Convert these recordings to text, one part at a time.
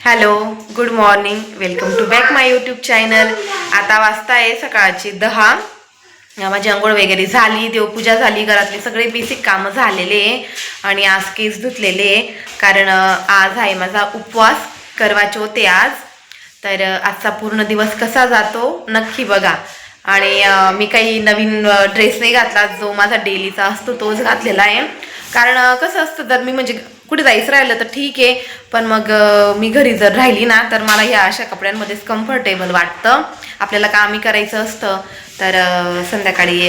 Hello good morning welcome to back my YouTube channel आता वाजता आहे सकाळची दहा. माझी आंघोळ वगैरे झाली देवपूजा झाली घरातले सगळे बेसिक कामं झालेले आणि आज केस धुतलेले कारण आज आहे माझा उपवास करवाचे होते आज. तर आजचा पूर्ण दिवस कसा जातो नक्की बघा. आणि मी काही नवीन ड्रेस नाही घातला जो माझा डेलीचा असतो तोच घातलेला आहे. कारण कसं असतं जर मी म्हणजे कुठे जायचं राहिलं तर ठीक आहे. पण मग मी घरी जर राहिली ना तर मला ह्या अशा कपड्यांमध्येच कम्फर्टेबल वाटतं. आपल्याला कामही करायचं असतं. तर संध्याकाळी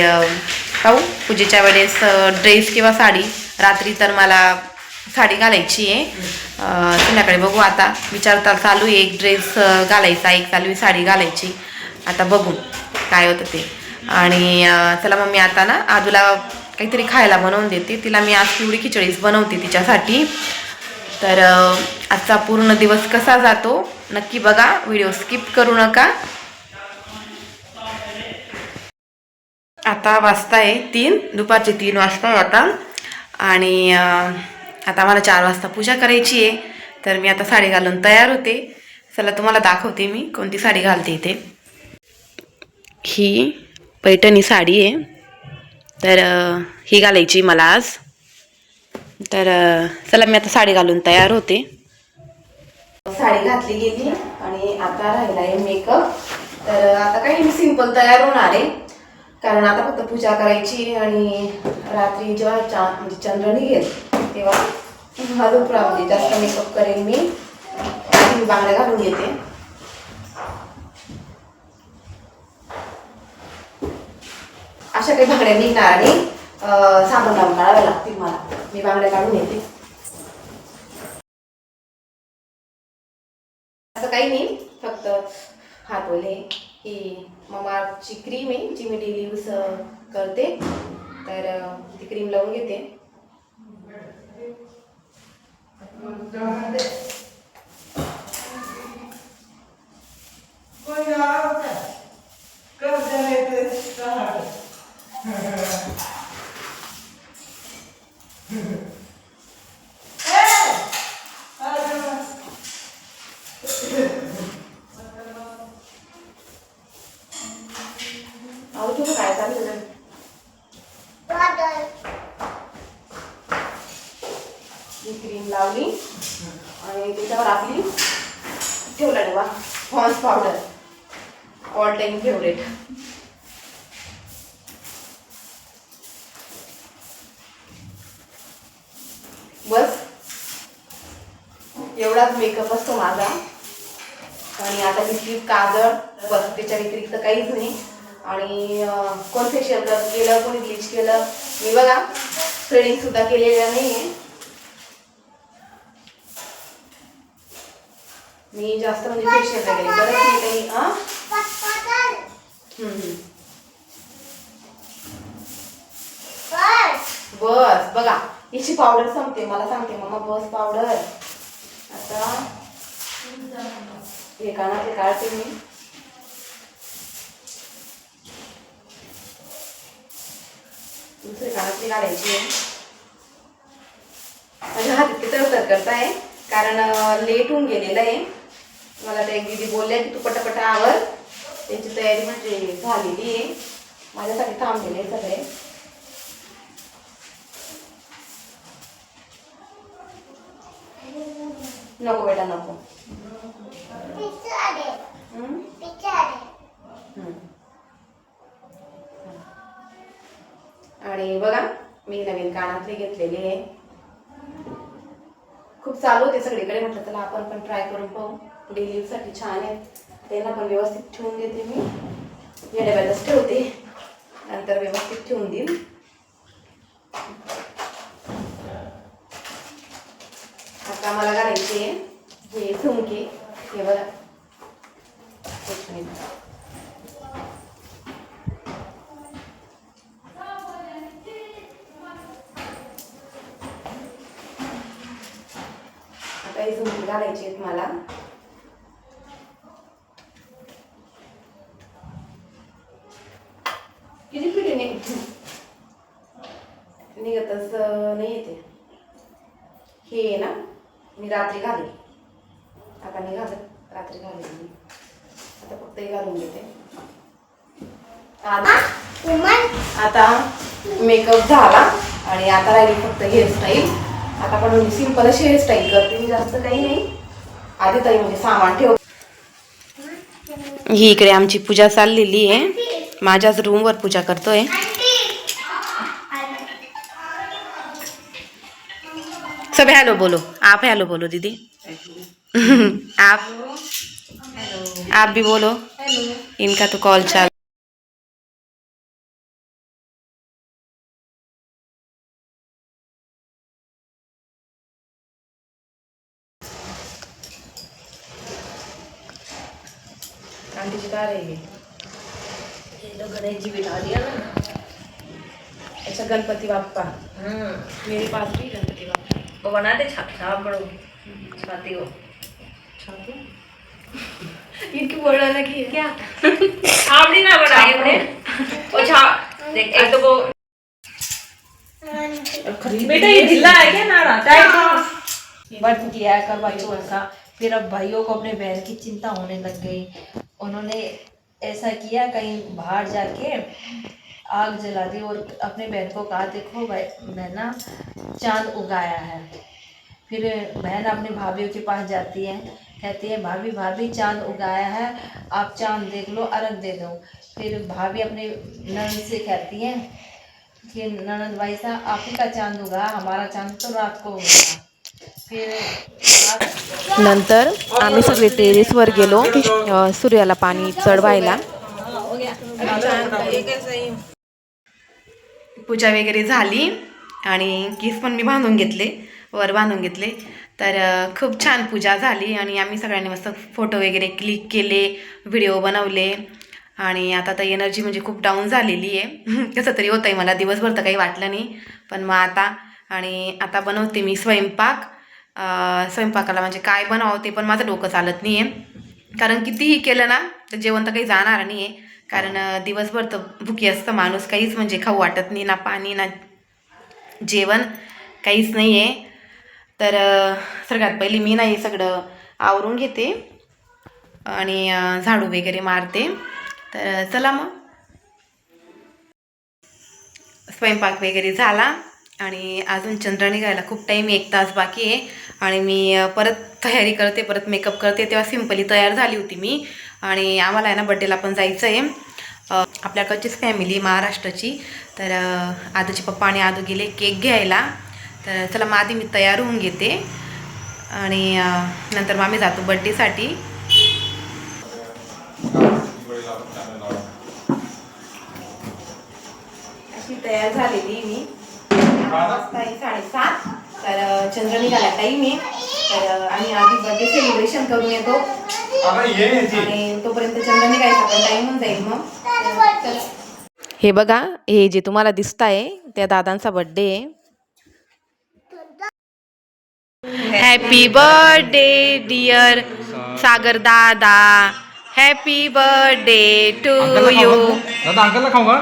पाहू. पूजेच्या वेळेस ड्रेस किंवा साडी. रात्री तर मला साडी घालायची आहे. संध्याकाळी बघू आता. विचार तर चालू आहे. एक ड्रेस घालायचा एक चालू आहे साडी घालायची. आता बघू. काय होतं ते. आणि चला मग मी आता ना आजूला काहीतरी खायला बनवून देते. तिला मी आज पिवळी खिचडीच बनवते तिच्यासाठी. तर आजचा पूर्ण दिवस कसा जातो नक्की बघा. व्हिडिओ स्किप करू नका. आता वाजता आहे तीन दुपारचे तीन वाजता आहे आता. आणि आता मला चार वाजता पूजा करायची आहे. तर मी आता साडी घालून तयार होते. चला तुम्हाला दाखवते मी कोणती साडी घालते इथे. ही पैठणी साडी आहे. तर ही घालायची मला आज. तर चला मी आता साडी घालून तयार होते. साडी घातली गेली आणि आता राहिला आहे मेकअप तर आता काही मी सिंपल तयार होणार आहे. कारण आता फक्त पूजा करायची आणि रात्री जेव्हा चा म्हणजे चंद्र निघेल तेव्हा अजून पुरा म्हणजे जास्त मेकअप करेन मी. मी बांगड्या घालून येते अशा काही बांगड्या निघणार आणि साबण लावून काढाव्या लागतील मला. मी बांगड्या काढून येते. असं काही नाही. फक्त हात ओले. ही ममाची क्रीम आहे जी मी डेली यूज करते. तर ती क्रीम लावून घेते. कोण तुझं काय चाललं क्रीम लावली आणि त्याच्यावर आपली ठेवला डबा Pond's powder all time favourite बस. एवढाच मेकअप असतो माझा. आणि आता मी काजळ. बस त्याच्या व्यतिरिक्त काहीच नाही. आणि कोण फेशियल केलं कोणी ब्लीच केलं मी बघा. थ्रेडिंग सुद्धा केलेलं नाही आहे मी जास्त म्हणजे फेशियल वगैरे करत नाही काही हा. बस बघा. याची पावडर संपते मला सांगते मम्मा बस पावडर आता हे कानातले काढते मी. दुसरे कानातली काढायची आहे. माझ्या हात इतके तर करताय कारण लेट होऊन गेलेलं आहे. मला त्या एक दिदी बोलल्या की तू पटापट आवर. त्यांची तयारी म्हणजे झालेली आहे. माझ्यासाठी थांबलेलं आहे सगळे. नको बेटा नको. आणि बघा मी नवीन कानातले घेतलेले आहे खूप चालू होते सगळीकडे म्हटलं चला आपण पण ट्राय करून पाहू. डेली साठी छान आहेत. त्यांना पण व्यवस्थित ठेवून देते मी. या डब्यातच ठेवते. नंतर व्यवस्थित ठेवून देईल आता मला घालायचे हे झुमके हे बघा. एक मिनिट. आता हे झुमके घालायचे आहेत मला. किती पिढी निघ निघतच नाही येते. हे ना? मी रात्री घालेल. आता मी घालत रात्री घालून मी. आता फक्त हे घालून घेते. आता. आता मेकअप झाला आणि आता राहिली फक्त हेअरस्टाईल आता पण मी सिंपल अशी हेअरस्टाईल करते मी जास्त काही नाही. आधी तरी म्हणजे सामान ठेव. ही इकडे आमची पूजा चाललेली आहे. माझ्याच रूमवर पूजा करतोय. सब हेलो बोलो आप हेलो बोलो दीदी आप आप भी बोलो इनका तो कॉल चाल आंटीची कार आहे ये तो गणेश जी बिठा दिया ना। अच्छा गणपति बाप्पा। हम्म मेरे पास भी वो बनाते छाप छाप बड़ो छाती को। इनकी वर्ड अलग ही है क्या? छापड़ी ना बनाई हमने। वो छाप देख एक तो वो बेटा ये ढीला है क्या नाड़ा? टाइट व्रत किया है करवा चौथ का फिर अब भाइयों को अपने बहन की चिंता होने लग गई। उन्होंने ऐसा किया कहीं बाहर जाके आग जला दी और अपने बहन को कहा देखो भाई मैं ना चाँद उगाया है। फिर बहन अपनी भाभीयों के पास जाती है कहती है भाभी भाभी चाँद उगाया है आप चाँद देख लो अर्घ दे दो। फिर भाभी अपने ननद से कहती है कि ननद भाई साहब आप ही का चाँद उगा हमारा चाँद तो रात को उगा। फिर नंतर आम्ही सगळे टेरेसवर गेलो सूर्याला पाणी चढवायला. पूजा वगैरे झाली आणि केस पण मी बांधून घेतले वर बांधून घेतले. तर खूप छान पूजा झाली आणि आम्ही सगळ्यांनी मस्त फोटो वगैरे क्लिक केले व्हिडिओ बनवले. आणि आता तर एनर्जी म्हणजे खूप डाऊन झालेली आहे. कसं तरी होतं आहे मला दिवसभर तर काही वाटलं नाही. पण मग आता आणि आता बनवते मी स्वयंपाक. स्वयंपाकाला म्हणजे काय बनावं ते पण माझं डोकं चालत नाही आहे कारण कितीही केलं ना तर जेवण तर काही जाणार नाही आहे कारण दिवसभर तर भुकी असतं माणूस. काहीच म्हणजे खाऊ वाटत नाही ना पाणी ना जेवण. काहीच नाही आहे तर सगळ्यात पहिली मी नाही सगळं आवरून घेते आणि झाडू वगैरे मारते. तर चला मग. स्वयंपाक वगैरे झाला. आणि अजून चंद्र निघायला खूप टाईम एक तास बाकी आहे. आणि मी परत तयारी करते परत मेकअप करते. तेव्हा सिम्पली तयार झाली होती मी. आणि आम्हाला आहे ना बड्डेला पण जायचं आहे आपल्याकडचीच फॅमिली महाराष्ट्राची. तर आदूचे पप्पा आणि आदू गेले केक घ्यायला. तर चला मग आधी मी तयार होऊन घेते. आणि नंतर मग आम्ही जातो बड्डेसाठी अशी तयार झालेली मी. साडेसात. तर अ, चंद्र निघाला टाईम आहे. तर आम्ही आधी बर्थडे सेलिब्रेशन करून येतो. आणि तोपर्यंत चंद्र निघायचा पण टाईम होऊन जाईल मग. हे बघा हे जे तुम्हाला दिसत आहे त्या दादांचा बर्थडे आहे. Happy birthday dear Sagar dada. Happy birthday to you दादा अंकलला खाऊ का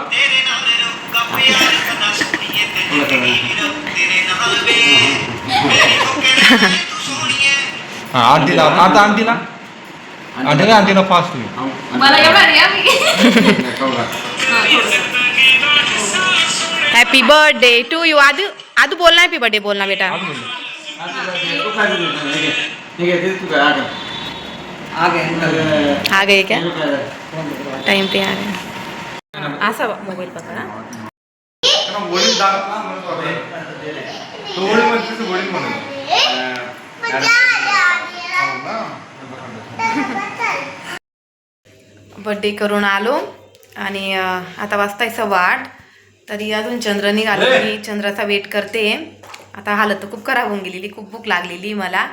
आंटीला आता आंटीला आंटीला आंटीला फास्ट मला एवढा रे आम्ही happy birthday to you Aadu Aadu बोलना हॅपी बर्थडे बोलना बेटा आ गए क्या टाइम पे आ गए असा मोबाईल पकडा वडील तो वडील म्हणते वडील म्हणून. बर्थडे करून आलो आणि आता वाजताय सव्वा आठ तरी अजून चंद्र निघालं मी चंद्राचा वेट करते. आता हालत तर खूप खराब होऊन गेलेली खूप भूक लागलेली मला.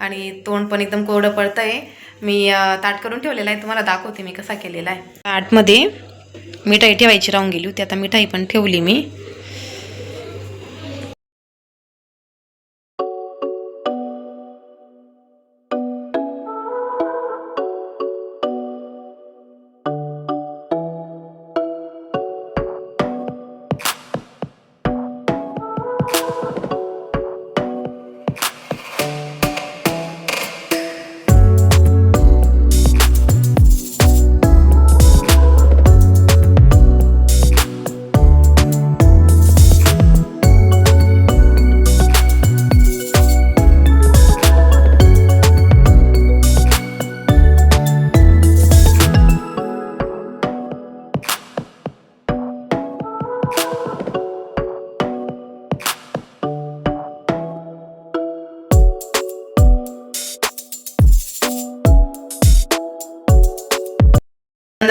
आणि तोंड पण एकदम कोरडं पडतंय. मी ताट करून ठेवलेला आहे तुम्हाला दाखवते मी कसा केलेला आहे. ताटमध्ये मिठाई ठेवायची राहून गेली होती. आता मिठाई पण ठेवली मी.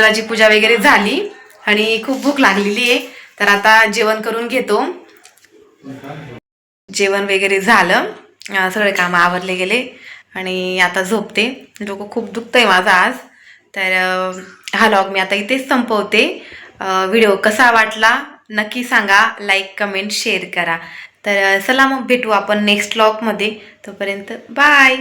चंद्राची पूजा वगैरे झाली आणि खूप भूक लागलेली आहे. तर आता जेवण करून घेतो. जेवण वगैरे झालं. सगळे कामं आवरले गेले आणि आता झोपते. डोकं खूप दुखतंय माझं आज. तर हा लॉग मी आता इथेच संपवते. व्हिडिओ कसा वाटला नक्की सांगा. लाईक कमेंट शेअर करा. तर सलाम चला मग भेटू आपण नेक्स्ट लॉगमध्ये तोपर्यंत बाय